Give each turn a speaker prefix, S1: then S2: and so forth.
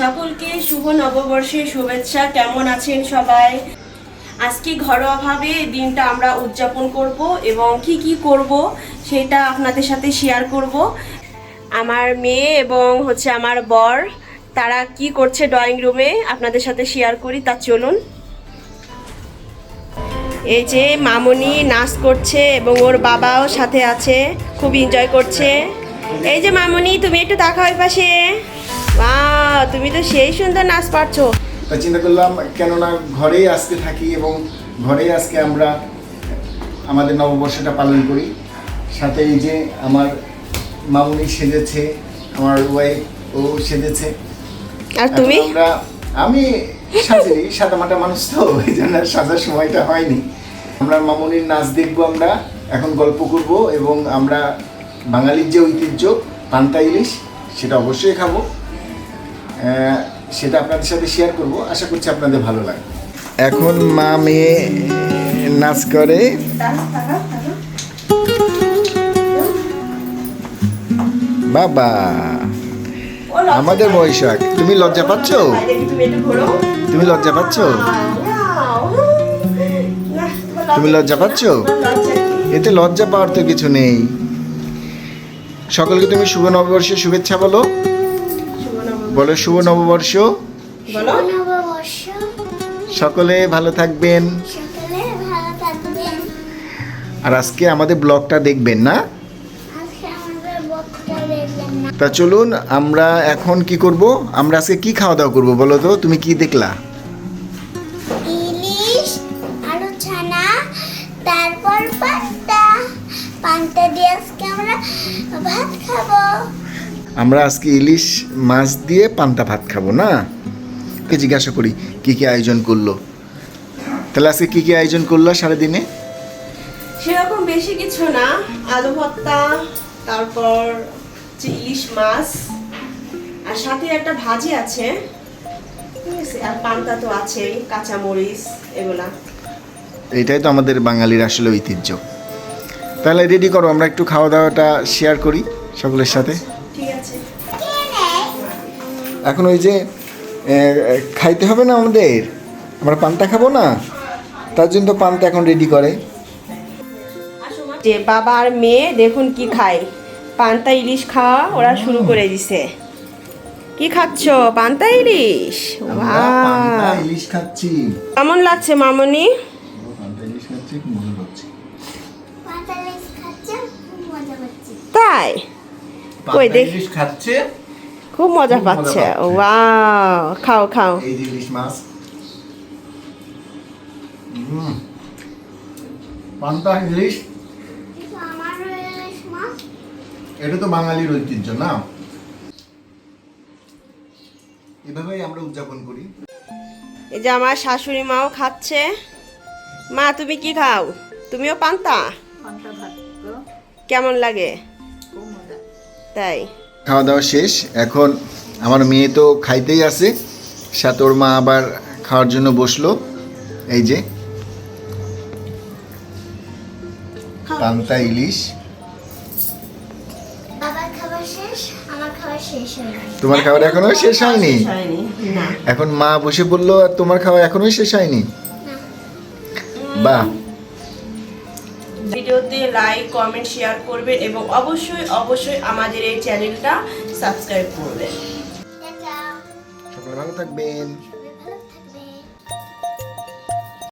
S1: সকলকে শুভ নববর্ষের শুভেচ্ছা। কেমন আছেন সবাই? আজকে ঘরোয়াভাবে দিনটা আমরা উদযাপন করব এবং কি কি করব সেটা আপনাদের সাথে শেয়ার করব। আমার মেয়ে এবং হচ্ছে আমার বর, তারা কি করছে ড্রয়িং রুমে আপনাদের সাথে শেয়ার করি, তা চলুন। এই যে মামনি নাচ করছে এবং ওর বাবাও সাথে আছে, খুব এনজয় করছে। এই যে মামনি, তুমি একটু তাকাও ওই পাশে বাহ তুমি তো সেই সুন্দর নাচ পারছ।
S2: তা চিন্তা করলাম কেননা ঘরেই আজকে থাকি এবং ঘরেই আজকে আমরা আমাদের নববর্ষটা পালন করি। সাথে এই যে আমার মামুনি সেজেছে আমার ওয়াইফ ও সেজেছে।
S1: আর তুমি?
S2: আমরা আমি সাজিনি সাদামাটা মানুষ তো এই জন্য সাজার সময়টা হয়নি। আমরা মামুনির নাচ দেখব আমরা এখন গল্প করব এবং আমরা বাঙালির যে ঐতিহ্য পান্তা ইলিশ সেটা অবশ্যই খাব। সেটা আপনাদের সাথে শেয়ার করব। আশা করছি আপনাদের ভালো লাগবে। এখন মা মেয়ে নাচ করে। বাবা, আমাদের বৈশাখ। তুমি লজ্জা পাচ্ছ?
S1: তুমি
S2: লজ্জা পাচ্ছ? তুমি লজ্জা পাচ্ছ? এতে লজ্জা পাওয়ার তো কিছু নেই। সকলকে তুমি শুভ নববর্ষের শুভেচ্ছা বলো। বলো শুভ নববর্ষ।
S1: বলো।
S3: নববর্ষ।
S2: সকলে ভালো থাকবেন।
S3: সকালে ভালো থাকবেন।
S2: আর আজকে আমাদের ব্লগটা দেখবেন না?
S3: আজকে আমাদের বক্তব্য দেখবেন না।
S2: তা চলুন আমরা এখন কি করব? আমরা আজকে কি খাওয়া দাওয়া করব বলো তো? তুমি কি দেখলা?
S3: ইলিশ আলু ছানা তারপর পান্তা। পান্তা দিয়ে আজকে আমরা ভাত খাব।
S2: আমরা আজকে ইলিশ মাছ দিয়ে পান্তা ভাত খাব না? কে জিজ্ঞাসা করি কি কি আয়োজন করল? তাহলে আজকে কি কি আয়োজন করল সারাদিনে?
S1: সেরকম বেশি কিছু না। আলু ভর্তা তারপর ইলিশ মাছ আর সাথে একটা ভাজি আছে। আর পান্তা তো আছেই কাঁচামরিচ এগুলা।
S2: এটাই তো আমাদের বাঙালির আসলে ঐতিহ্য। তাহলে রেডি করো আমরা একটু খাওয়া দাওয়াটা শেয়ার করি সকলের সাথে।
S1: আছে
S2: এখন ওই যে খাইতে হবে না আমাদের? আমরা পান্তা খাব না? তার জন্য তো পান্তা এখন রেডি করে।
S1: যে বাবা আর মেয়ে দেখুন কি খায়। পান্তা ইলিশ খাওয়া ওরা শুরু করে দিছে। কি খাচ্ছ? পান্তা ইলিশ!
S2: ইলিশ খাচ্ছি।
S1: কেমন লাগছে মামনি?
S2: পান্তা ইলিশ খাচ্ছি খুব মজা পাচ্ছি
S3: পান্তা ইলিশ খাচ্ছে খুব মজা পাচ্ছি
S1: তাই? কই দেখ।
S2: ইলিশ খাচ্ছে
S1: খুব মজা পাচ্ছে। ওয়াও খাও খাও।
S2: এই যে ইলিশ মাছ। পান্তা ইলিশ।
S3: আমার
S2: এটা তো বাঙালির ঐতিহ্য না? এভাবেই আমরা উদযাপন করি।
S1: এই যে আমার শাশুড়ি মাও খাচ্ছে। মা তুমি কি খাও? তুমিও পান্তা? কেমন লাগে? তাই।
S2: খাওয়া দাওয়া শেষ। এখন আমার মেয়ে তো খাইতেই আছে সাথে ওর মা আবার খাওয়ার জন্য বসল। এই যে। পান্তা ইলিশ।
S3: খাবার খাবার
S2: তোমার খাবার এখনও শেষ হয়নি? এখন মা বসে বলল আর তোমার খাওয়া এখনও শেষ হয়নি? বাহ।
S1: ভিডিওতে লাইক কমেন্ট শেয়ার করবেন এবং অবশ্যই অবশ্যই আমাদের এই চ্যানেলটা সাবস্ক্রাইব করবেন
S2: সকলে ভালো থাকবেন।